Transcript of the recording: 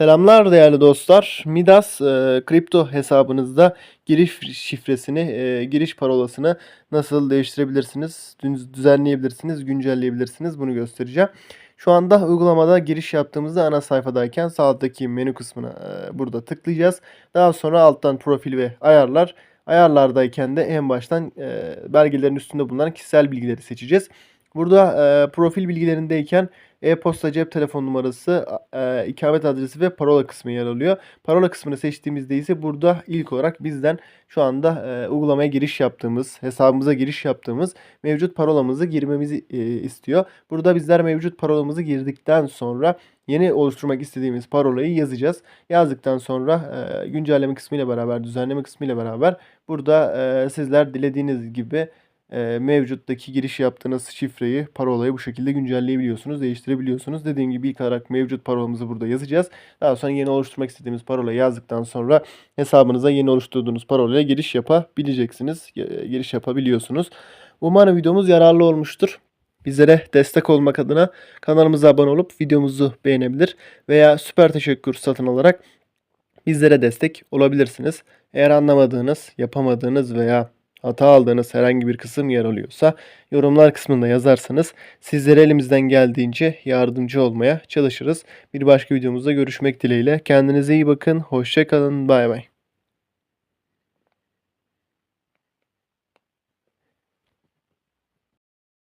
Selamlar değerli dostlar. Midas e, kripto hesabınızda giriş şifresini, e, giriş parolasını nasıl değiştirebilirsiniz, düz- düzenleyebilirsiniz, güncelleyebilirsiniz bunu göstereceğim. Şu anda uygulamada giriş yaptığımızda ana sayfadayken sağ alttaki menü kısmına e, burada tıklayacağız. Daha sonra alttan profil ve ayarlar. Ayarlardayken de en baştan e, belgelerin üstünde bulunan kişisel bilgileri seçeceğiz. Burada e, profil bilgilerindeyken e-posta, cep telefon numarası, e, ikamet adresi ve parola kısmı yer alıyor. Parola kısmını seçtiğimizde ise burada ilk olarak bizden şu anda e, uygulamaya giriş yaptığımız, hesabımıza giriş yaptığımız mevcut parolamızı girmemizi e, istiyor. Burada bizler mevcut parolamızı girdikten sonra yeni oluşturmak istediğimiz parolayı yazacağız. Yazdıktan sonra e, güncelleme kısmıyla beraber, düzenleme kısmıyla beraber burada e, sizler dilediğiniz gibi e, mevcuttaki giriş yaptığınız şifreyi, parolayı bu şekilde güncelleyebiliyorsunuz, değiştirebiliyorsunuz. Dediğim gibi ilk olarak mevcut parolamızı burada yazacağız. Daha sonra yeni oluşturmak istediğimiz parolayı yazdıktan sonra hesabınıza yeni oluşturduğunuz parolayla giriş yapabileceksiniz. e, Giriş yapabiliyorsunuz. Umarım videomuz yararlı olmuştur. Bizlere destek olmak adına kanalımıza abone olup videomuzu beğenebilir veya süper teşekkür satın alarak bizlere destek olabilirsiniz. Eğer anlamadığınız, yapamadığınız veya hata aldığınız herhangi bir kısım yer alıyorsa yorumlar kısmında yazarsanız sizlere elimizden geldiğince yardımcı olmaya çalışırız. Bir başka videomuzda görüşmek dileğiyle. Kendinize iyi bakın. Hoşça kalın. Bay bay.